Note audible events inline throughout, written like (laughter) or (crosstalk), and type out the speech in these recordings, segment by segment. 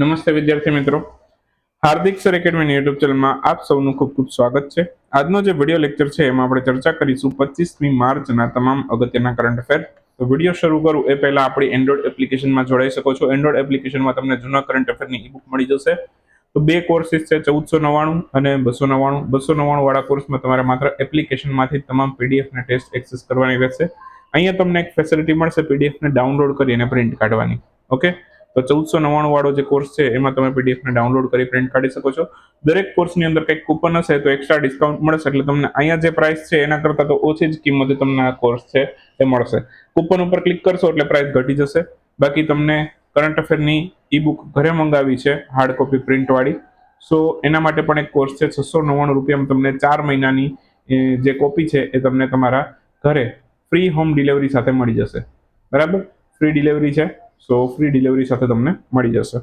નમસ્તે વિદ્યાર્થી મિત્રો. હાર્દિક સર એકેડમી યુટ્યુબ ચેનલમાં આપ સૌનું ખૂબ ખૂબ સ્વાગત છે. આજનો જે વીડિયો લેક્ચર છે એમાં આપણે ચર્ચા કરીશું પચીસમી માર્ચના તમામ અગત્યના કરંટ અફેર. તો વીડિયો શરૂ કરું એ પહેલા આપણી એન્ડ્રોઇડ એપ્લિકેશનમાં જોડાઈ શકો છો. એન્ડ્રોઇડ એપ્લિકેશનમાં તમને જૂના કરંટ અફેરની ઈ મળી જશે. તો બે કોર્સીસ છે, ચૌદસો નવ્વાણું અને બસો નવ્વાણું. બસો નવ્વાણું વાળા કોર્સમાં તમારે માત્ર એપ્લિકેશનમાંથી તમામ પીડીએફ ને ટેસ્ટ એક્સેસ કરવાની રહેશે. અહીંયા તમને એક ફેસિલિટી મળશે પીડીએફ ને ડાઉનલોડ કરીને પ્રિન્ટ કાઢવાની. ઓકે તો ચૌદસો નવ્વાણું વાળો જે કોર્સ છે, એમાં તમે પીડીએફ ને ડાઉનલોડ કરી પ્રિન્ટ કાઢી શકો છો. દરેક કોર્સની અંદર કંઈક કૂપન હશે તો એક્સ્ટ્રા ડિસ્કાઉન્ટ મળશે, એટલે તમને અહીંયા જે પ્રાઇસ છે, એના કરતાં તો ઓછી જ કિંમતે તમને આ કોર્સ છે, એ મળશે. કૂપન ઉપર ક્લિક કરશો એટલે પ્રાઇસ ઘટી જશે. બાકી તમને કરંટ અફેરની ઈ બુક ઘરે મંગાવી છે હાર્ડ કોપી પ્રિન્ટ વાળી. સો એના માટે પણ એક કોર્સ છે, છસો નવ્વાણું રૂપિયામાં તમને ચાર મહિનાની જે કોપી છે, એ તમને તમારા ઘરે ફ્રી હોમ ડિલિવરી સાથે મળી જશે. બરાબર? ફ્રી ડિલિવરી છે. સો ફ્રી ડિલિવરી સાથે તમને મળી જશે.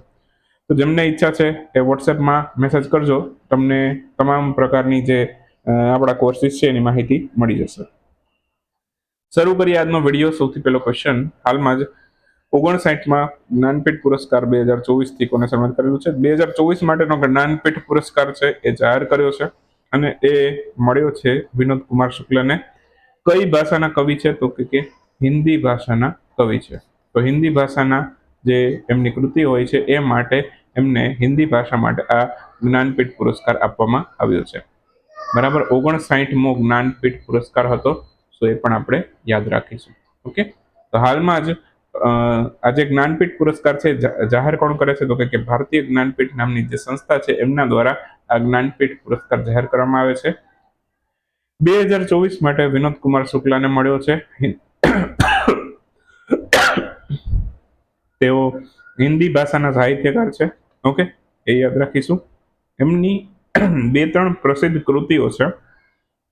તો જેમને ઈચ્છા છે એ વોટ્સએપમાં મેસેજ કરજો. તમને તમામ પ્રકારની જે આપણા કોર્સિસ છે એની માહિતી મળી જશે. શરૂ કરીએ આજનો વીડિયો સૌથી પહેલો ક્વેશ્ચન હાલમાં જ ઓગણસાઠમાં જ્ઞાનપીઠ પુરસ્કાર બે હજાર ચોવીસથી કોને સન્માનિત કરેલું છે? બે હજાર ચોવીસ માટેનો જ્ઞાનપીઠ પુરસ્કાર છે એ જાહેર કર્યો છે અને એ મળ્યો છે વિનોદ કુમાર શુક્લને. કઈ ભાષાના કવિ છે? તો કે હિન્દી ભાષાના કવિ છે. તો હિન્દી ભાષાના જે એમની કૃતિ હોય છે એ માટે એમને હિન્દી ભાષા માટે આ જ્ઞાનપીઠ પુરસ્કાર આપવામાં આવ્યો છે. બરાબર ઓગણસાઠમો જ્ઞાનપીઠ પુરસ્કાર હતો સો એ પણ આપણે યાદ રાખીશું. ઓકે? તો હાલમાં જ અ, આ જ્ઞાનપીઠ પુરસ્કાર છે જાહેર કોણ કરે છે? તો કે ભારતીય જ્ઞાનપીઠ નામની જે સંસ્થા છે એમના દ્વારા આ જ્ઞાનપીઠ પુરસ્કાર જાહેર કરવામાં આવે છે. બે હજાર ચોવીસ માટે વિનોદ કુમાર શુક્લાને મળ્યો છે. તેઓ હિન્દી ભાષાના સાહિત્યકાર છે. ઓકે, એ યાદ રાખીશું. એમની (clears throat) બે ત્રણ પ્રસિદ્ધ કૃતિઓ છે.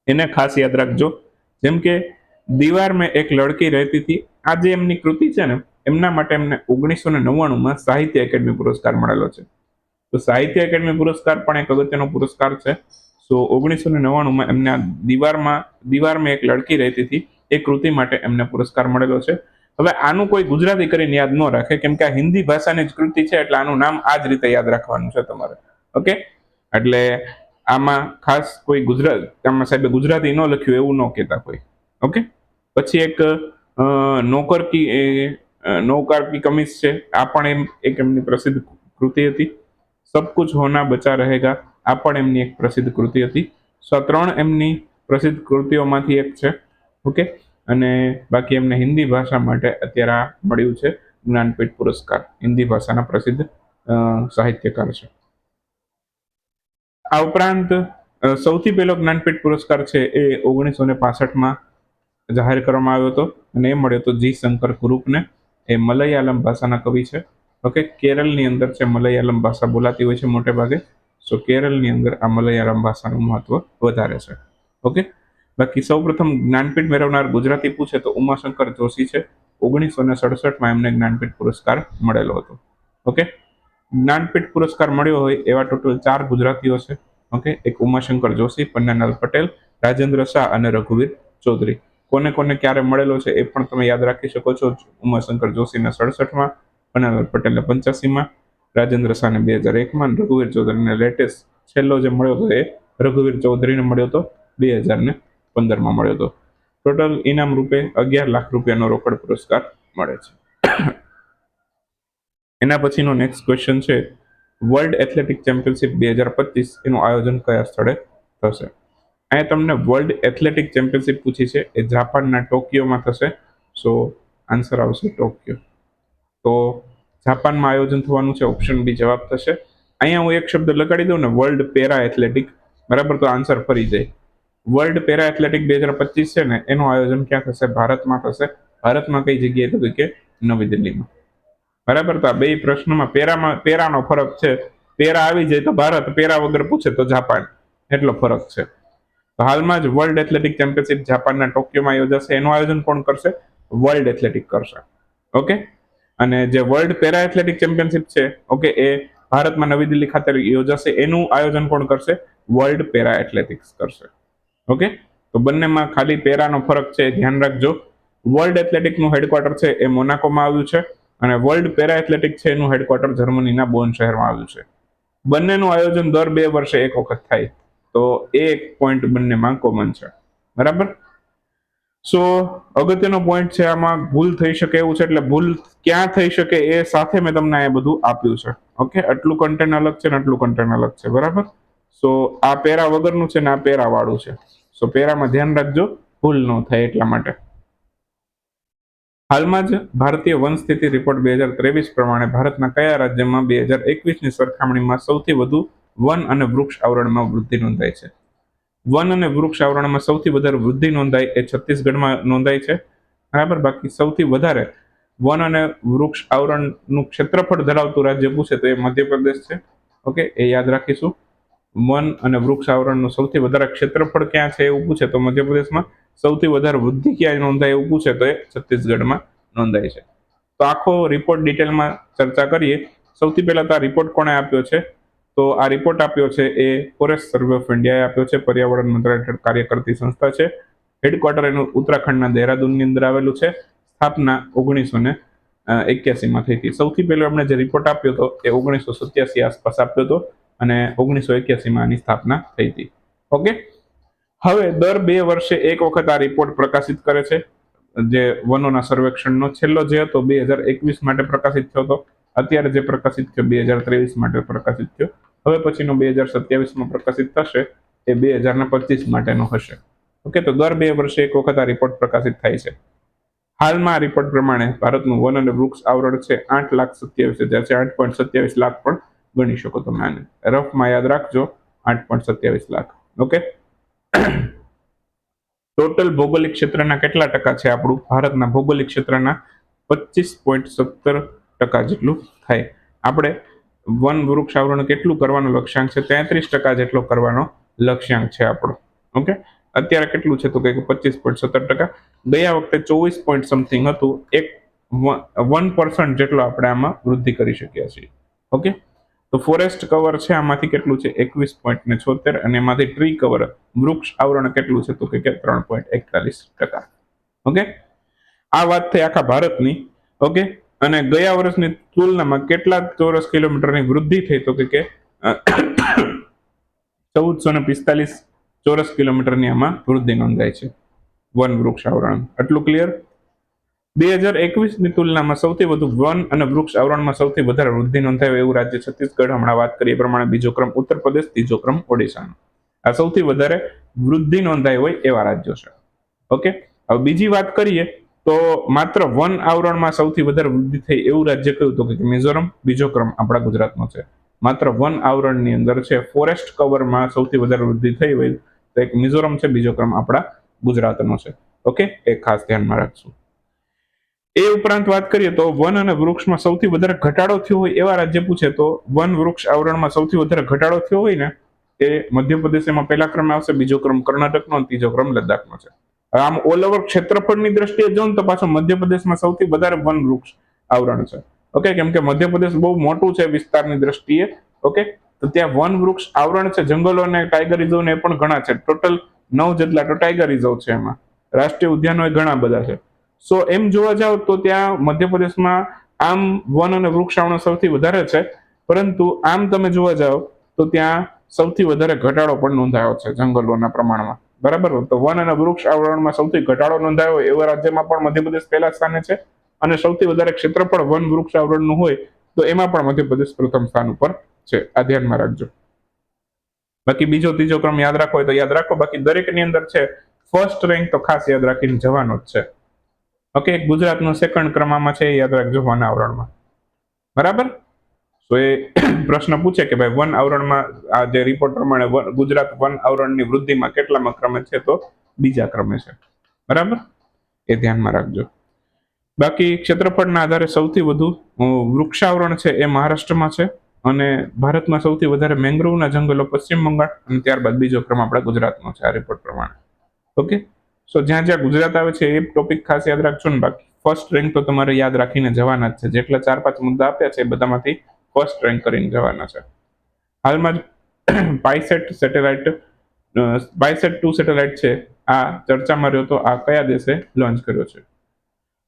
એને ખાસ યાદ રાખજો. જેમ કે દીવાર મેં એક લડકી રહેતી હતી. આ જે એમની કૃતિ છે ને, એમના માટે એમને ઓગણીસો ને નવ્વાણુંમાં સાહિત્ય એકેડમી પુરસ્કાર મળેલો છે. તો સાહિત્ય એકેડમી પુરસ્કાર પણ એક અગત્યનો પુરસ્કાર છે. સો, ઓગણીસો ને નવ્વાણુંમાં એમને દીવારમાં દીવારમાં એક લડકી રહેતી હતી. એ કૃતિ માટે એમને પુરસ્કાર મળેલો છે. હવે આનું કોઈ ગુજરાતી કરીને યાદ ન રાખે, કેમ કે આ હિન્દી ભાષાની જ કૃતિ છે, એટલે આનું નામ આ જ રીતે યાદ રાખવાનું છે તમારે. ઓકે? એટલે આમાં ખાસ કોઈ ગુજરાત, આમાં સાહેબે ગુજરાતી ન લખ્યું એવું ન કહેતા કોઈ. ઓકે? પછી એક નોકર કી નૌકાર કી કમીઝ છે. આ પણ એમ, એક એમની પ્રસિદ્ધ કૃતિ હતી. સબ કુછ હોના બચા રહેગા, આ પણ એમની એક પ્રસિદ્ધ કૃતિ હતી. સો ત્રણ એમની પ્રસિદ્ધ કૃતિઓમાંથી એક છે. ઓકે? અને બાકી એમને હિન્દી ભાષા માટે અત્યારે આ મળ્યું છે. જ્ઞાનપીઠ પુરસ્કાર. હિન્દી ભાષાના પ્રસિદ્ધ સાહિત્યકાર છે. આ ઉપરાંત સૌથી પહેલો જ્ઞાનપીઠ પુરસ્કાર છે એ ઓગણીસો ને પાસઠમાં જાહેર કરવામાં આવ્યો હતો અને એ મળ્યો હતો જી શંકર ગ્રુપને એ મલયાલમ ભાષાના કવિ છે. ઓકે, કેરળની અંદર છે મલયાલમ ભાષા બોલાતી હોય છે મોટે ભાગે. સો કેરળની અંદર આ મલયાલમ ભાષાનું મહત્વ વધારે છે. ઓકે બાકી સૌપ્રથમ જ્ઞાનપીઠ મેળવનાર ગુજરાતી પૂછે તો ઉમાશંકર જોશી છે. ઓગણીસો ને સડસઠમાં એમને જ્ઞાનપીઠ પુરસ્કાર મળેલો હતો. ઓકે? જ્ઞાનપીઠ પુરસ્કાર મળ્યો હોય એવા ટોટલ ચાર ગુજરાતીઓ છે. ઓકે? એક ઉમાશંકર જોશી, પન્નાલાલ પટેલ, રાજેન્દ્ર શાહ અને રઘુવીર ચૌધરી. કોને કોને ક્યારે મળેલો છે એ પણ તમે યાદ રાખી શકો છો. ઉમાશંકર જોશીને સડસઠમાં, પન્નાલાલ પટેલને પંચ્યાસીમાં, રાજેન્દ્ર શાહને બે હજાર એકમાં રઘુવીર ચૌધરીને લેટેસ્ટ છેલ્લો જે મળ્યો હતો એ રઘુવીર ચૌધરીને મળ્યો હતો બે હજાર ને પંદરમાં મળ્યો હતો. ટોટલ ઇનામ રૂપે અગિયાર લાખ રૂપિયાનો રોકડ પુરસ્કાર મળે છે. એના પછીનો નેક્સ્ટ ક્વેશ્ચન છે વર્લ્ડ એથ્લેટિક ચેમ્પિયનશિપ બે હજાર પચીસ એનું આયોજન કયા સ્થળે થશે? અહીંયા તમને વર્લ્ડ એથ્લેટિક ચેમ્પિયનશિપ પૂછી છે, એ જાપાનના ટોકિયોમાં થશે. સો આન્સર આવશે ટોકિયો. તો જાપાનમાં આયોજન થવાનું છે ઓપ્શન બી જવાબ થશે. અહીંયા હું એક શબ્દ લગાડી દઉં ને વર્લ્ડ પેરા એથ્લેટિક બરાબર? તો આન્સર ફરી જાય. વર્લ્ડ પેરા એથ્લેટિક બે હજાર પચીસ છે ને, એનું આયોજન ક્યાં થશે? ભારતમાં થશે. ભારતમાં કઈ જગ્યાએ તો કે નવી દિલ્હીમાં? બરાબર? તો આ બે પ્રશ્નોમાં પેરામાં, પેરાનો ફરક છે. પેરા આવી જાય તો ભારત પેરા વગર પૂછે તો જાપાન. એટલો ફરક છે. હાલમાં જ વર્લ્ડ એથ્લેટિક ચેમ્પિયનશિપ જાપાનના ટોક્યોમાં યોજાશે. એનું આયોજન કોણ કરશે? વર્લ્ડ એથ્લેટિક કરશે. ઓકે? અને જે વર્લ્ડ પેરા એથ્લેટિક ચેમ્પિયનશિપ છે, ઓકે, એ ભારતમાં નવી દિલ્હી ખાતે યોજાશે. એનું આયોજન કોણ કરશે? વર્લ્ડ પેરા એથ્લેટિક્સ કરશે. ઓકે? તો બંનેમાં ખાલી પેરાનો ફરક છે, ધ્યાન રાખજો. વર્લ્ડ એથ્લેટિકનું હેડક્વાર્ટર છે એ મોનાકોમાં આવ્યું છે અને વર્લ્ડ પેરા એથ્લેટિક છે એનું હેડક્વાર્ટર જર્મનીના બોન શહેરમાં આવ્યું છે. બંનેનું આયોજન દર બે વર્ષે એક વખત થાય. તો એ એક પોઈન્ટ બંનેમાં કોમન છે. બરાબર? સો અગત્યનો પોઈન્ટ છે આમાં ભૂલ થઈ શકે એવું છે, એટલે ભૂલ ક્યાં થઈ શકે એ સાથે મેં તમને એ બધું આપ્યું છે. ઓકે? આટલું કન્ટેન્ટ અલગ છે ને આટલું કન્ટેન્ટ અલગ છે. બરાબર? સો આ પેરા વગરનું છે ને આ પેરા વાળું છે. સો પેરામાં ધ્યાન રાખજો, ભૂલ ન થાય એટલા માટે. હાલમાં જ ભારતીય વન સ્થિતિ રિપોર્ટ બે હજાર ત્રેવીસ પ્રમાણે ભારતના કયા રાજ્યમાં બે હજાર એકવીસની સરખામણીમાં સૌથી વધુ વન અને વૃક્ષ આવરણમાં વૃદ્ધિ નોંધાઈ છે? વન અને વૃક્ષ આવરણમાં સૌથી વધારે વૃદ્ધિ નોંધાઈ એ છત્તીસગઢમાં નોંધાઈ છે. બરાબર? બાકી સૌથી વધારે વન અને વૃક્ષ આવરણનું ક્ષેત્રફળ ધરાવતું રાજ્ય પૂછે તો એ મધ્યપ્રદેશ છે. ઓકે? એ યાદ રાખીશું. વન અને વૃક્ષ આવરણનું સૌથી વધારે ક્ષેત્રફળ ક્યાં છે એવું પૂછે તો મધ્યપ્રદેશમાં સૌથી વધારે વૃદ્ધિ ક્યાં નોંધાય એવું પૂછે તો એ છત્તીસગઢમાં નોંધાય છે. તો આખો રિપોર્ટ ડિટેલમાં ચર્ચા કરીએ. સૌથી પહેલાં તો આ રિપોર્ટ કોણે આપ્યો છે? તો આ રિપોર્ટ આપ્યો છે એ ફોરેસ્ટ સર્વે ઓફ ઇન્ડિયાએ આપ્યો છે. પર્યાવરણ મંત્રાલય હેઠળ કાર્ય કરતી સંસ્થા છે. હેડક્વાર્ટર એનું ઉત્તરાખંડના દહેરાદૂનની અંદર આવેલું છે. સ્થાપના ઓગણીસો ને એક્યાસીમાં થઈ હતી. સૌથી પહેલો એમણે જે રિપોર્ટ આપ્યો હતો એ ઓગણીસો સત્યાસી આસપાસ આપ્યો હતો. અને ઓગણીસો એક્યાસીમાં આની સ્થાપના થઈ હતી. ઓકે હવે દર બે વર્ષે એક વખત આ રિપોર્ટ પ્રકાશિત કરે છે. જે વનોના સર્વેક્ષણનો છેલ્લો જે હતો, બે હજાર એકવીસ માટે પ્રકાશિત થયો હતો. અત્યારે જે પ્રકાશિત થયો, બે હજાર ત્રેવીસ માટે પ્રકાશિત થયો. હવે પછીનો બે હજાર સત્યાવીસમાં પ્રકાશિત થશે, એ બે હજારના પચીસ માટેનો હશે. ઓકે તો દર બે વર્ષે એક વખત આ રિપોર્ટ પ્રકાશિત થાય છે. હાલમાં આ રિપોર્ટ પ્રમાણે ભારતનું વન અને વૃક્ષ આવરણ છે આઠ લાખ સત્યાવીસ હજાર છે. આઠ પોઈન્ટ સત્યાવીસ લાખ પણ ગણી શકો તમે આને. રફમાં યાદ રાખજો, આઠ પોઈન્ટ સત્યાવીસ લાખ. ઓકે ટોટલ ભૌગોલિક ક્ષેત્રના કેટલા ટકા છે આપણું? ભારતના ભૌગોલિક ક્ષેત્રના પચીસ પોઈન્ટ સત્તર ટકા જેટલું થાય. આપણે વન વૃક્ષ આવરણ કેટલું કરવાનો લક્ષ્યાંક છે? તેત્રીસ ટકા જેટલો કરવાનો લક્ષ્યાંક છે આપણો. ઓકે અત્યારે કેટલું છે તો કે પચીસ પોઈન્ટ સત્તર ટકા. ગયા વખતે ચોવીસ પોઈન્ટ સમથિંગ હતું. એક વન પર્સન્ટ જેટલો આપણે આમાં વૃદ્ધિ કરી શક્યા છીએ. ઓકે તો ફોરેસ્ટ કવર છે, આમાંથી કેટલું છે? એકવીસ પોઈન્ટ ને છોતેર અને એમાંથી ટ્રી કવર વૃક્ષ આવરણ કેટલું છે? તો કે ત્રણ પોઈન્ટ એકતાલીસ ટકા. ઓકે આ વાત થઈ આખા ભારતની. ઓકે અને ગયા વર્ષની તુલનામાં કેટલા ચોરસ કિલોમીટરની વૃદ્ધિ થઈ? તો કે ચૌદસો ને પિસ્તાલીસ ચોરસ કિલોમીટરની આમાં વૃદ્ધિ નોંધાય છે. વન વૃક્ષ આવરણ. આટલું ક્લિયર બે હજાર એકવીસની તુલનામાં સૌથી વધુ વન અને વૃક્ષ આવરણમાં સૌથી વધારે વૃદ્ધિ નોંધાય એવું રાજ્ય છત્તીસગઢ હમણાં વાત કરીએ પ્રમાણે બીજો ક્રમ ઉત્તર પ્રદેશ, ત્રીજો ક્રમ ઓડિશાનો. આ સૌથી વધારે વૃદ્ધિ નોંધાઈ હોય એવા રાજ્યો છે. ઓકે? હવે બીજી વાત કરીએ તો માત્ર વન આવરણમાં સૌથી વધારે વૃદ્ધિ થઈ એવું રાજ્ય કયું? તો કે મિઝોરમ, બીજો ક્રમ આપણા ગુજરાતનો છે. માત્ર વન આવરણની અંદર છે, ફોરેસ્ટ કવરમાં સૌથી વધારે વૃદ્ધિ થઈ હોય તો એક મિઝોરમ છે, બીજો ક્રમ આપણા ગુજરાતનો છે. ઓકે? એ ખાસ ધ્યાનમાં રાખશું. એ ઉપરાંત વાત કરીએ તો વન અને વૃક્ષમાં સૌથી વધારે ઘટાડો થયો હોય એવા રાજ્ય પૂછે તો વન વૃક્ષ આવરણમાં સૌથી વધારે ઘટાડો થયો હોય ને, એ મધ્યપ્રદેશ એમાં પહેલા ક્રમે આવશે, બીજો ક્રમ કર્ણાટકનો અને ત્રીજો ક્રમ લદ્દાખનો છે. આમ ઓલ ઓવર ક્ષેત્રફળની દ્રષ્ટિએ જો તો પાછો મધ્યપ્રદેશમાં સૌથી વધારે વન વૃક્ષ આવરણ છે. ઓકે કેમ કે મધ્યપ્રદેશ બહુ મોટું છે વિસ્તારની દ્રષ્ટિએ. ઓકે તો ત્યાં વન વૃક્ષ આવરણ છે, જંગલો અને ટાઈગર રિઝર્વ ને પણ ઘણા છે. ટોટલ નવ જેટલા તો ટાઈગર રિઝર્વ છે એમાં. રાષ્ટ્રીય ઉદ્યાનો ઘણા બધા છે. સો એમ જોવા જાવ તો ત્યાં મધ્યપ્રદેશમાં આમ વન અને વૃક્ષાવણ સૌથી વધારે છે. પરંતુ આમ તમે જોવા જાવ તો ત્યાં સૌથી વધારે ઘટાડો પણ નોંધાયો છે જંગલોના પ્રમાણમાં. બરાબર? તો વન અને વૃક્ષ આવરણમાં સૌથી ઘટાડો નોંધાયો એવા રાજ્યમાં પણ મધ્યપ્રદેશ પહેલા સ્થાને છે અને સૌથી વધારે ક્ષેત્રફળ વન વૃક્ષ આવરણનું હોય તો એમાં પણ મધ્યપ્રદેશ પ્રથમ સ્થાન ઉપર છે. આ ધ્યાનમાં રાખજો. બાકી બીજો ત્રીજો ક્રમ યાદ રાખો હોય તો યાદ રાખો. બાકી દરેકની અંદર છે ફર્સ્ટ રેન્ક તો ખાસ યાદ રાખીને જવાનો જ છે. ઓકે ગુજરાતનો સેકન્ડ ક્રમમાં છે યાદ રાખજો, વન આવરણમાં. બરાબર? તો એ (clears throat) પ્રશ્ન પૂછે કે ભાઈ, વન આવરણમાં આ જે રિપોર્ટ પ્રમાણે ગુજરાત વન આવરણની વૃદ્ધિમાં કેટલામાં ક્રમે છે, તો બીજા ક્રમે છે. બરાબર? એ ધ્યાનમાં રાખજો. બાકી ક્ષેત્રફળના આધારે સૌથી વધુ વૃક્ષાવરણ છે એ મહારાષ્ટ્રમાં છે અને ભારતમાં સૌથી વધારે મેંગ્રોવના જંગલો પશ્ચિમ બંગાળ અને ત્યારબાદ બીજો ક્રમ આપણા ગુજરાતનો છે, આ રિપોર્ટ પ્રમાણે. ઓકે સો જ્યાં જ્યાં ગુજરાત આવે છે, એ ટોપિક ખાસ યાદ રાખજો ને બાકી. ફર્સ્ટ રેન્ક તો તમારે યાદ રાખીને જવાના જ છે. જેટલા ચાર પાંચ મુદ્દા આપ્યા છે, એ બધામાંથી ફર્સ્ટ રેન્ક કરીને જવાના છે. હાલમાં જ PiSat satellite PiSat two satellite છે. આ ચર્ચામાં રહ્યો તો આ કયા દેશે લોન્ચ કર્યો છે?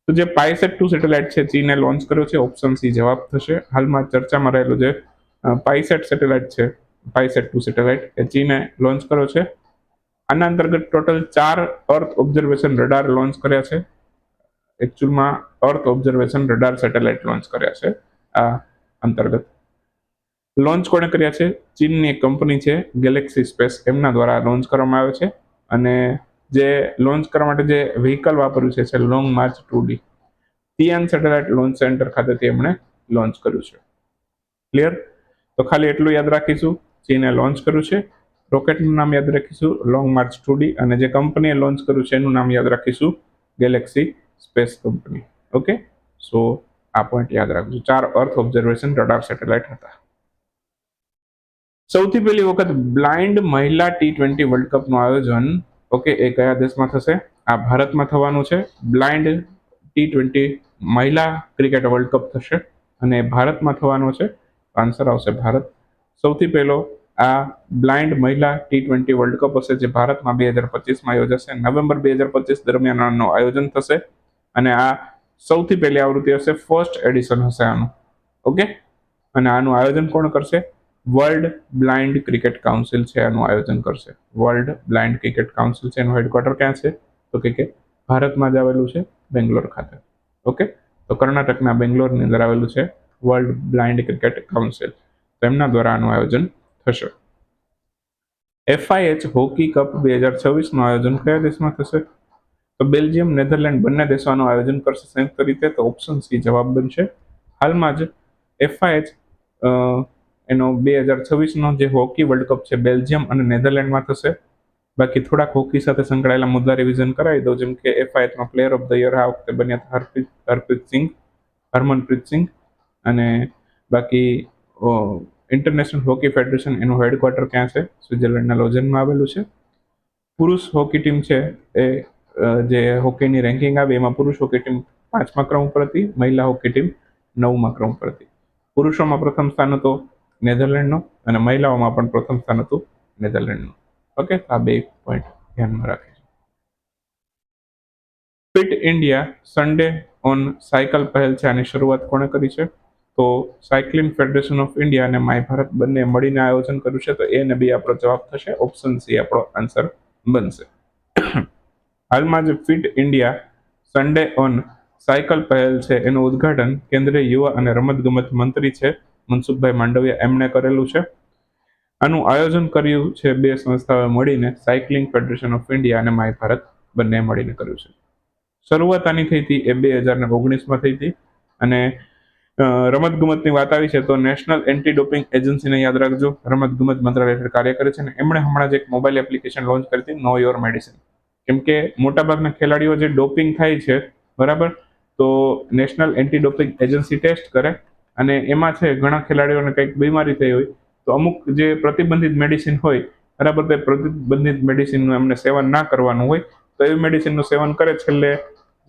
તો જે પાયસેટ ટુ સેટેલાઇટ છે, ચીને લોન્ચ કર્યો છે ઓપ્શન સી જવાબ થશે. હાલમાં ચર્ચામાં રહેલું જે પાયસેટ સેટેલાઇટ છે પાયસેટ ટુ સેટેલાઇટ એ ચીને લોન્ચ કર્યો છે. આના અંતર્ગત ટોટલ ચાર અર્થ ઓબ્ઝર્વેશન રડાર લોન્ચ કર્યા છે. એકચ્યુઅલમાં earth observation radar satellite launch કર્યા છે આ અંતર્ગત. લોન્ચ કોણે કર્યા છે? ચીનની એક કંપની છે ગેલેક્સી સ્પેસ એમના દ્વારા લોન્ચ કરવામાં આવે છે અને જે લોન્ચ કરવા માટે જે વ્હીકલ વાપર્યું છે છે લોંગ માર્ચ ટુ ડી. તિયાન સેટેલાઇટ લોન્ચ સેન્ટર ખાતેથી એમણે લોન્ચ કર્યું છે. ક્લિયર તો ખાલી એટલું યાદ રાખીશું, ચીને લોન્ચ કર્યું છે. રોકેટનું નામ યાદ રાખીશું લોંગ માર્ચ ટુ ડી અને જે કંપનીએ લોન્ચ કર્યું છે એનું નામ યાદ રાખીશું Galaxy Space company okay so આ પોઈન્ટ યાદ રાખજો. ચાર અર્થ ઓબ્ઝર્વેશન રડાર સેટેલાઇટ હતા. સૌથી પહેલી વખત બ્લાઇન્ડ મહિલા ટી ટ્વેન્ટી વર્લ્ડ કપનું આયોજન ઓકે એ કયા દેશમાં થશે? આ ભારતમાં થવાનું છે. બ્લાઇન્ડ ટી ટ્વેન્ટી મહિલા ક્રિકેટ વર્લ્ડ કપ થશે અને ભારતમાં થવાનો છે. આન્સર આવશે ભારત. સૌથી પહેલો આ બ્લાઇન્ડ મહિલા ટી ટ્વેન્ટી વર્લ્ડ કપ હશે, જે ભારતમાં બે હજાર પચીસમાં યોજાશે. નવેમ્બર બે હજાર પચીસ દરમિયાન આનું આયોજન થશે. અને આ સૌથી પહેલી આવૃત્તિ હશે ફર્સ્ટ એડિશન હશે આનું. ઓકે અને આનું આયોજન કોણ કરશે? વર્લ્ડ બ્લાઇન્ડ ક્રિકેટ કાઉન્સિલ છે આનું આયોજન કરશે. વર્લ્ડ બ્લાઇન્ડ ક્રિકેટ કાઉન્સિલ છે, એનું હેડક્વાર્ટર ક્યાં છે? તો કે કે ભારતમાં જ આવેલું છે બેંગ્લોર ખાતે. ઓકે તો કર્ણાટકના બેંગ્લોરની અંદર આવેલું છે વર્લ્ડ બ્લાઇન્ડ ક્રિકેટ કાઉન્સિલ તો એમના દ્વારા આનું આયોજન થશે. એફઆઈએચ હોકી કપ બે હજાર છવ્વીસનું આયોજન કયા દેશમાં થશે? તો બેલ્જિયમ, નેધરલેન્ડ બંને દેશોનું આયોજન કરશે સંયુક્ત રીતે, તો ઓપ્શન સી જવાબ બનશે. હાલમાં જ એફઆઈએચ એનો બે હજાર છવ્વીસનો જે હોકી વર્લ્ડ કપ છે, બેલ્જિયમ અને નેધરલેન્ડમાં થશે. બાકી થોડાક હોકી સાથે સંકળાયેલા મુદ્દા રિવિઝન કરાવી દઉં, જેમ કે એફઆઈએચમાં પ્લેયર ઓફ ધ યર આ વખતે બન્યા હતા હરપ્રીત હરપ્રીત સિંઘ, હરમનપ્રીત સિંઘ અને બાકી ઇન્ટરનેશનલ હોકી ફેડરેશન એનું હેડક્વાર્ટર ક્યાં છે? સ્વિટરલેન્ડના લોજનમાં આવેલું છે. પુરુષ હોકી ટીમ છે એ જે હોકીની રેન્કિંગ આવે એમાં પુરુષ હોકી ટીમ પાંચમા ક્રમ ઉપર હતી, મહિલા હોકી ટીમ નવમા ક્રમ ઉપર હતી. પુરુષોમાં પ્રથમ સ્થાન હતો નેધરલેન્ડનો અને મહિલાઓમાં પણ પ્રથમ સ્થાન હતું નેધરલેન્ડનું. ઓકે આ બે પોઈન્ટ ધ્યાનમાં રાખીશું fit India Sunday on cycle પહેલ છે, આની શરૂઆત કોણે કરી છે? તો સાયકલિંગ ફેડરેશન ઓફ ઇન્ડિયા અને માય ભારત બંને મળીને આયોજન કર્યું છે, તો એ ને બી આપણો જવાબ થશે. ઓપ્શન સી આપણો આન્સર બનશે. હાલમાં જે fit India Sunday on cycle પહેલ છે. એનું ઉદ્ઘાટન કેન્દ્રીય યુવા અને રમતગમત મંત્રી છે, મનસુખભાઈ માંડવિયા. એમણે કરેલું છે. આનું આયોજન કર્યું છે બે સંસ્થાઓએ મળીને સાયકલિંગ ફેડરેશન ઓફ ઇન્ડિયા અને માય ભારત બંને મળીને કર્યું છે. શરૂઆત આની થઈ હતી એ બે હજાર ઓગણીસમાં થઈ હતી અને રમત ગમતની વાત આવી છે તો નેશનલ એન્ટી ડોપિંગ એજન્સીને યાદ રાખજો. રમત ગમત મંત્રાલય હેઠળ કાર્ય કરે છે અને એમણે હમણાં જ એક મોબાઈલ એપ્લિકેશન લોન્ચ કરી હતી નો યોર મેડિસિન કેમ કે મોટાભાગના ખેલાડીઓ જે ડોપિંગ થાય છે, બરાબર? તો national anti doping agency test કરે અને એમાં છે ઘણા ખેલાડીઓને કંઈક બીમારી થઈ હોય, તો અમુક જે પ્રતિબંધિત મેડિસિન હોય, બરાબર, તે પ્રતિબંધિત મેડિસિનનું એમને સેવન ના કરવાનું હોય, તો એવી મેડિસિનનું સેવન કરે, છેલ્લે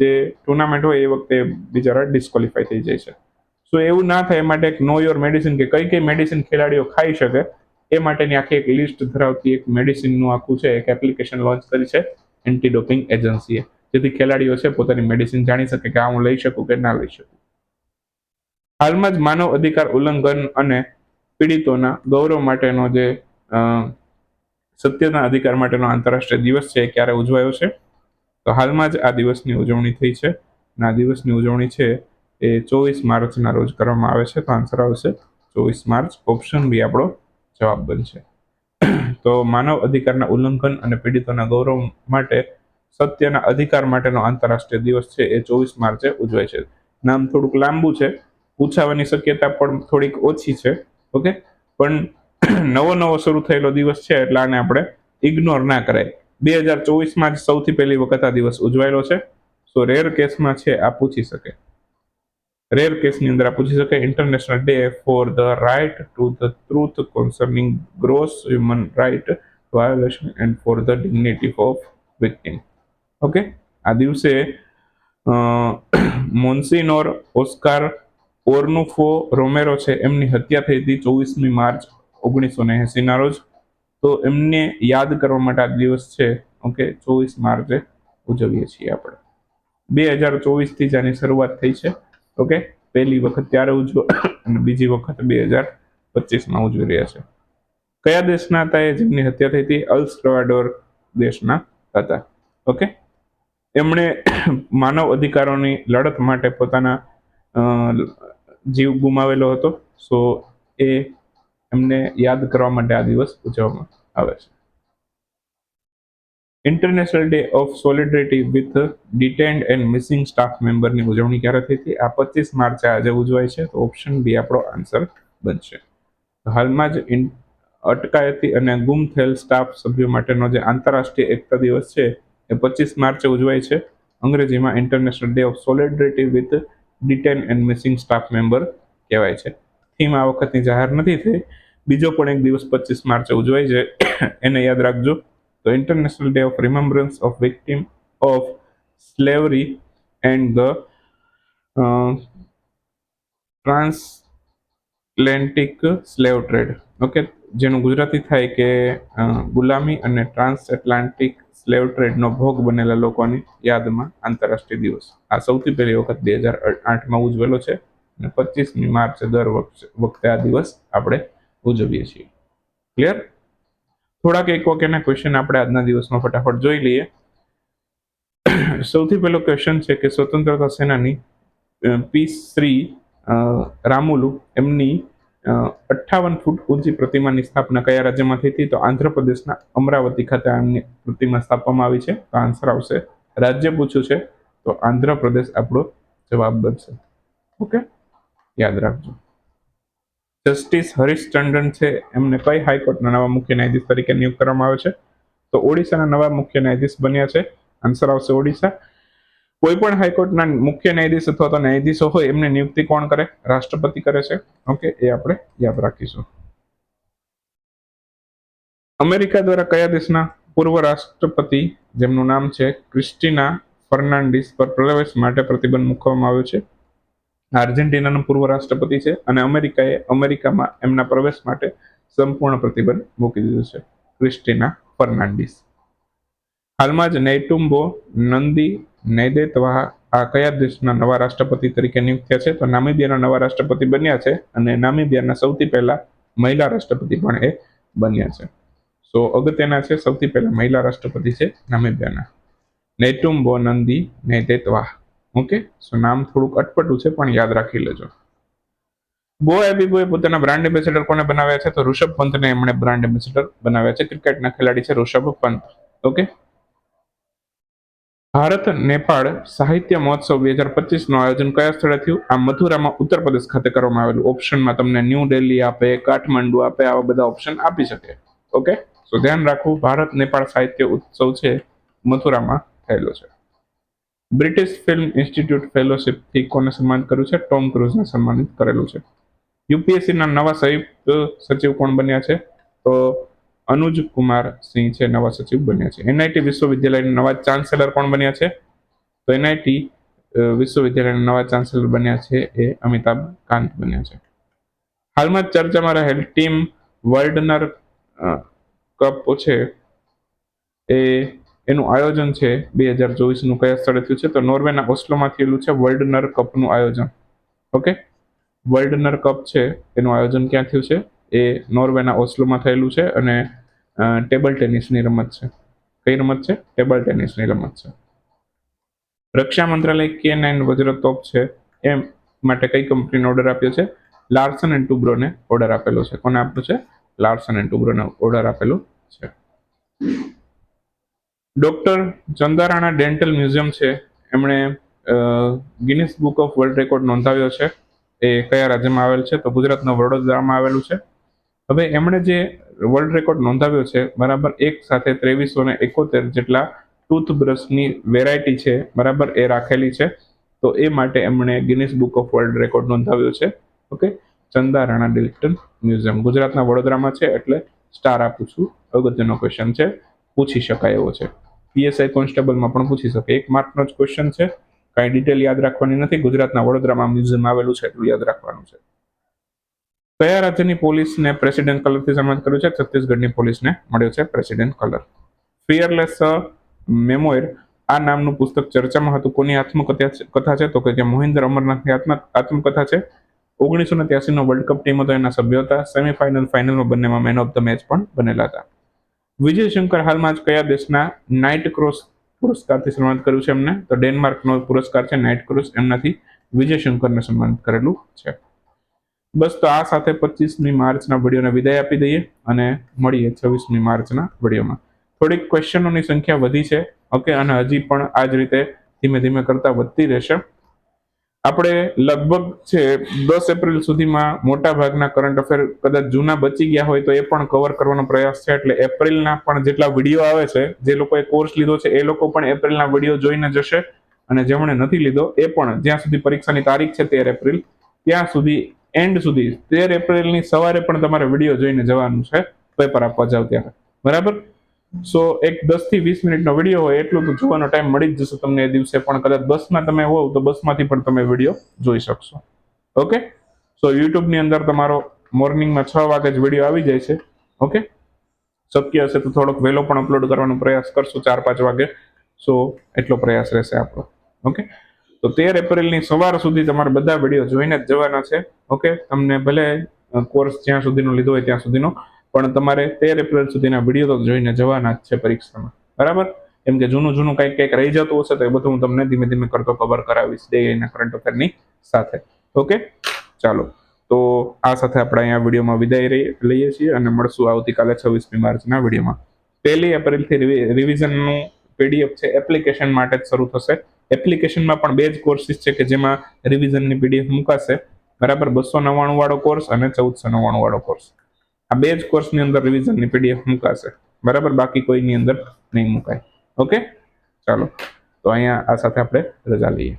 જે ટુર્નામેન્ટ હોય એ વખતે બિચારા ડિસ્કોલિફાય થઈ જાય છે. સો એવું ના થાય, એ માટે એક નો યોર મેડિસિન કે કઈ કઈ મેડિસિન ખેલાડીઓ ખાઈ શકે, એ માટેની આખી એક લિસ્ટ ધરાવતી એક મેડિસિનનું આખું છે, એક એપ્લિકેશન લોન્ચ કરી છે એન્ટી ડોપિંગ એજન્સીએ જેથી ખેલાડીઓ છે પોતાની મેડિસિન જાણી શકે કે આ હું લઈ શકું કે ના લઈ શકું. હાલમાં જ માનવ અધિકાર ઉલ્લંઘન અને પીડિતોના ગૌરવ માટેનો જે સત્યના અધિકાર માટેનો આંતરરાષ્ટ્રીય દિવસ છે, એ ક્યારે ઉજવાયો છે? તો હાલમાં જ આ દિવસની ઉજવણી થઈ છે અને આ દિવસની ઉજવણી છે એ ચોવીસ માર્ચના રોજ કરવામાં આવે છે તો આન્સર આવશે ચોવીસ માર્ચ ઓપ્શન બી આપણો જવાબ બનશે. તો માનવ અધિકારના ઉલ્લંઘન અને પીડિતોના ગૌરવ માટે સત્યના અધિકાર માટેનો આંતરરાષ્ટ્રીય દિવસ છે, એ ચોવીસ માર્ચે ઉજવાય છે. નામ થોડુંક લાંબુ છે પૂછાવાની શક્યતા પણ થોડીક ઓછી છે, ઓકે? પણ નવો નવો શરૂ થયેલો દિવસ છે, એટલે આને આપણે ઇગ્નોર ના કરાય. બે હજાર ચોવીસમાં જ સૌથી પહેલી વખત આ દિવસ ઉજવાયેલો છે સો રેર કેસમાં છે, આ પૂછી શકે. રેર કેસની અંદર આ પૂછી શકે international day for the right to the truth concerning gross human right violation and for the dignity of victim okay આ દિવસે મોન્સિનોર ઓસ્કાર ઓર્નુફો રોમેરો છે. એમની હત્યા થઈ હતી ચોવીસમી માર્ચ ઓગણીસો ને એસીના રોજ. તો એમને યાદ કરવા માટે આ દિવસ છે. ઓકે ચોવીસ માર્ચે ઉજવીએ છીએ આપણે. બે હજાર ચોવીસથી જ આની શરૂઆત થઈ છે. ઓકે? પહેલી વખત ત્યારે ઉજવો અને બીજી વખત બે હજાર પચીસમાં ઉજવી રહ્યા છે. કયા દેશના હતા એ જેમની હત્યા થઈ હતી? અલ દેશના હતા. ઓકે? એમણે માનવ અધિકારોની લડત માટે પોતાના જીવ ગુમાવેલો હતો. સો એ એમને યાદ કરવા માટે આ દિવસ ઉજવવામાં આવે છે. International day of solidarity with detained and missing staff મેમ્બરની ઉજવણી ક્યારે થઈ હતી? આ પચીસ માર્ચે આજે ઉજવાય છે, તો ઓપ્શન બી આપણો આન્સર બનશે. હાલમાં જ અટકાયતી અને ગુમ થયેલ સ્ટાફ સભ્યો માટેનો જે આંતરરાષ્ટ્રીય એકતા દિવસ છે, એ પચીસ માર્ચે ઉજવાય છે. અંગ્રેજીમાં international day of solidarity with detain and missing staff member કહેવાય છે. થીમ આ વખતની જાહેર નથી થઈ. બીજો પણ એક દિવસ પચીસ માર્ચે ઉજવાય છે. એને યાદ રાખજો. તો international day of of of victim of slavery and the transatlantic slave trade okay જેનું ગુજરાતી થાય કે ગુલામી અને ટ્રાન્સ એટલાન્ટિક સ્લેવ ટ્રેડનો ભોગ બનેલા લોકોની યાદમાં આંતરરાષ્ટ્રીય દિવસ. આ સૌથી પહેલી વખત બે હજાર આઠમાં ઉજવેલો છે અને પચીસમી માર્ચે દર વખતે આ દિવસ આપણે ઉજવીએ છીએ. ક્લિયર થોડાક એક વાક્યના ક્વેશ્ચન આપણે આજના દિવસમાં ફટાફટ જોઈ લઈએ. સૌથી પહેલો ક્વેશ્ચન છે કે સ્વતંત્રતા સેનાની પી શ્રી રામુલુ એમની અઠ્ઠાવન ફૂટ ઊંચી પ્રતિમાની સ્થાપના કયા રાજ્યમાં થઈ હતી? તો આંધ્રપ્રદેશના અમરાવતી ખાતે આમની પ્રતિમા સ્થાપવામાં આવી છે. તો આન્સર આવશે રાજ્ય પૂછ્યું છે. તો આંધ્રપ્રદેશ આપણો જવાબ બનશે. ઓકે? યાદ રાખજો. જસ્ટિસ હરીશ ટંડન છે. એમને કઈ હાઈકોર્ટના નવા મુખ્ય ન્યાયાધીશ તરીકે નિયુક્ત કરવામાં આવે છે? તો ઓડિશાના નવા મુખ્ય ન્યાયાધીશ બન્યા છે. આન્સર આવશે ઓડિશા. કોઈ પણ હાઈકોર્ટના મુખ્ય ન્યાયાધીશ અથવા તો ન્યાયાધીશો હોય, એમની નિયુક્તિ કોણ કરે? રાષ્ટ્રપતિ કરે છે. ઓકે, એ આપણે યાદ રાખીશું. અમેરિકા દ્વારા કયા દેશના પૂર્વ રાષ્ટ્રપતિ, જેમનું નામ છે ક્રિસ્ટીના ફર્નાન્ડિસ, પર પ્રવેશ માટે પ્રતિબંધ મૂકવામાં આવ્યો છે? આર્જેન્ટિનાના પૂર્વ રાષ્ટ્રપતિ છે અને અમેરિકાએ અમેરિકામાં એમના પ્રવેશ માટે સંપૂર્ણ પ્રતિબંધ મૂકી દીધો છે. Cristina Fernandez. હાલમાં જ નેટુમ્બો નંદી નૈદેતવા આ કયા દેશના નવા રાષ્ટ્રપતિ તરીકે નિયુક્ત થયા છે? તો નામિબિયાના નવા રાષ્ટ્રપતિ બન્યા છે અને નામિબિયાના સૌથી પહેલા મહિલા રાષ્ટ્રપતિ પણ એ બન્યા છે. સો અગત્યના છે સૌથી પહેલા મહિલા રાષ્ટ્રપતિ છે નામિબિયાના. નેટુમ્બો નંદી નૈદેતવા ઓકે સો નામ થોડુંક અટપટું છે, પણ યાદ રાખી લેજો. ગો એબીબોએ પોતાના બ્રાન્ડ એમ્બેસેડર કોને બનાવ્યા છે? તો ઋષભ પંતને એમણે બ્રાન્ડ એમ્બેસેડર બનાવ્યા છે. ક્રિકેટના ખેલાડી છે ઋષભ પંત. ઓકે ભારત, નેપાળ સાહિત્ય મહોત્સવ બે હજાર પચીસનું આયોજન કયા સ્થળે થયું? આ મથુરામાં ઉત્તર પ્રદેશ ખાતે કરવામાં આવેલું. ઓપ્શનમાં તમને ન્યૂ દિલ્હી આપે કાઠમંડુ આપે, આવા બધા ઓપ્શન આપી શકે. ઓકે તો ધ્યાન રાખવું ભારત, નેપાળ સાહિત્ય ઉત્સવ છે, મથુરામાં થયેલો છે. બ્રિટિશ ફિલ્મ ઇન્સ્ટિટ્યૂટ ફેલોશિપથી કોને સન્માનિત કર્યું છે? ટોમ ક્રુઝને સન્માનિત કરેલું છે. યુપીએસસીના નવા સંયુક્ત સચિવ કોણ બન્યા છે? તો અનુજ કુમાર સિંહ છે, નવા સચિવ બન્યા છે. એનઆઈટી વિશ્વવિદ્યાલયના નવા ચાન્સેલર કોણ બન્યા છે? તો એનઆઈટી વિશ્વવિદ્યાલયના નવા ચાન્સેલર બન્યા છે એ અમિતાભ કાંત બન્યા છે. હાલમાં ચર્ચામાં રહેલ ટીમ વર્લ્ડનર કપ છે એ એનું આયોજન છે બે હજાર ચોવીસનું કયા સ્થળે થયું છે? તો નોર્વેના ઓસ્લોમાં થયેલું છે વર્લ્ડનર કપનું આયોજન. ઓકે? વર્લ્ડનર કપ છે, એનું આયોજન ક્યાં થયું છે? એ નોર્વેના ઓસ્લોમાં થયેલું છે અને ટેબલ ટેનિસની રમત છે. કઈ રમત છે? ટેબલ ટેનિસની રમત છે. રક્ષા મંત્રાલય કે નાઇન વજ્ર તોપ છે એમ માટે કઈ કંપનીનો ઓર્ડર આપ્યો છે? લાર્સન એન્ડ ટુબ્રોને ઓર્ડર આપેલો છે. કોને આપ્યો છે? લાર્સન એન્ડ ટુબ્રોને ઓર્ડર આપેલો છે. ડોક્ટર ચંદારાણા ડેન્ટલ મ્યુઝિયમ છે. એમણે Guinness book of world record નોંધાવ્યો છે. એ કયા રાજ્યમાં આવેલ છે? તો ગુજરાતના વડોદરામાં આવેલું છે. હવે એમણે જે વર્લ્ડ રેકોર્ડ નોંધાવ્યો છે, બરાબર એક સાથે ત્રેવીસો ને એકોતેર જેટલા ટૂથબ્રશની વેરાયટી છે, બરાબર એ રાખેલી છે. તો એ માટે એમણે Guinness Book of World Record નોંધાવ્યો છે. ઓકે? ચંદા રાણા ડિલ્ટન મ્યુઝિયમ. ગુજરાતના વડોદરામાં છે, એટલે સ્ટાર આપું છું. અગત્યનો ક્વેશ્ચન છે. પૂછી શકાય એવો છે. પીએસઆઈ કોન્સ્ટેબલમાં પણ પૂછી શકે. એક માર્કનો જ ક્વેશ્ચન છે. કાંઈ ડિટેલ યાદ રાખવાની નથી. ગુજરાતના વડોદરામાં મ્યુઝિયમ આવેલું છે એટલું યાદ રાખવાનું છે. કયા રાજ્યની પોલીસને પ્રેસિડેન્ટ કલરથી સન્માનિત કર્યું છે? છત્તીસગઢની પોલીસને મળ્યો છે પ્રેસિડેન્ટ કલર ફિયરલેસ મેમોર આ નામનું પુસ્તક ચર્ચામાં હતું. કોની આત્મકથા કથા છે? તો કે જે મોહિન્દર અમરનાથની આત્મ, આત્મકથા છે. ઓગણીસો ને ત્યાસી નો વર્લ્ડ કપ ટીમ હતો. એના સભ્ય હતા. સેમીફાઇનલ ફાઇનલમાં બંનેમાં મેન ઓફ ધ મેચ પણ બનેલા હતા. વિજય શંકર હાલમાં જ કયા દેશના નાઇટ ક્રોસ પુરસ્કારથી સન્માનિત કર્યું છે એમને? તો ડેનમાર્કનો પુરસ્કાર છે, નાઇટ ક્રોસ એમનાથી વિજય શંકરને સન્માનિત કરેલું છે. બસ તો આ સાથે પચીસમી માર્ચના વિડીયોને વિદાય આપી દઈએ અને મળીએ છવ્વીસમી માર્ચના વિડીયોમાં. થોડીક ક્વેશ્ચનોની સંખ્યા વધી છે. ઓકે, અને હજી પણ આ જ રીતે ધીમે ધીમે કરતા વધતી રહેશે. આપણે લગભગ છે, દસ એપ્રિલ સુધીમાં મોટા ભાગના કરંટ અફેર કદાચ જૂના બચી ગયા હોય તો એ પણ કવર કરવાનો પ્રયાસ છે. એટલે એપ્રિલના પણ જેટલા વીડિયો આવે છે, જે લોકોએ કોર્સ લીધો છે, એ લોકો પણ એપ્રિલના વીડિયો જોઈને જશે. અને જેમણે નથી લીધો, એ પણ જ્યાં સુધી પરીક્ષાની તારીખ છે તેર એપ્રિલ, ત્યાં સુધી એન્ડ સુધી, તેર એપ્રિલની સવારે પણ તમારે વીડિયો જોઈને જવાનું છે. પેપર આપવા જાવ ત્યારે. બરાબર? સો એક દસથી વીસ મિનિટનો વીડિયો હોય એટલું તો જોવાનો ટાઈમ મળી જ જશે તમને એ દિવસે. પણ કદાચ બસમાં તમે હોવ તો બસમાંથી પણ તમે વીડિયો જોઈ શકશો. ઓકે? સો યુટ્યુબની અંદર તમારો મોર્નિંગમાં છ વાગે જ વીડિયો આવી જાય છે. ઓકે? શક્ય હશે તો થોડોક વહેલો પણ અપલોડ કરવાનો પ્રયાસ કરશું ચાર પાંચ વાગે. સો એટલો પ્રયાસ રહેશે આપણો. ઓકે? તો તેર એપ્રિલની સવાર સુધી તમારે બધા વીડિયો જોઈને જ જવાના છે. ઓકે? તમને ભલે કોર્સ જ્યાં સુધીનો લીધો હોય ત્યાં સુધીનો. પણ તમારે તેર એપ્રિલ સુધીના વીડિયો તો જોઈને જવાના જ છે પરીક્ષામાં. બરાબર? કેમ કે જૂનું જૂનું કંઈક કંઈક રહી જતું હશે તો એ બધું હું તમને ધીમે ધીમે કરતો કવર કરાવીશ ડેના કરંટ અફેરની સાથે. ઓકે ચાલો. તો આ સાથે આપણે અહીંયા વિડીયોમાં વિદાય લઈએ છીએ અને મળશું આવતીકાલે છવ્વીસમી માર્ચના વિડીયોમાં. પહેલી એપ્રિલથી રિવિઝનનું પીડીએફ છે એપ્લિકેશન માટે જ શરૂ થશે. એપ્લિકેશનમાં પણ બે જ કોર્સિસ છે કે જેમાં રિવિઝનની પીડીએફ મુકાશે. બરાબર? બસો નવ્વાણું વાળો કોર્સ અને ચૌદસો નવ્વાણું વાળો કોર્સ આ બે જ કોર્સની અંદર રિવિઝનની પીડીએફ મુકાશે. બરાબર? બાકી કોઈની અંદર નહીં મુકાય. ઓકે ચાલો. તો અહીંયા આ સાથે આપણે રજા લઈએ.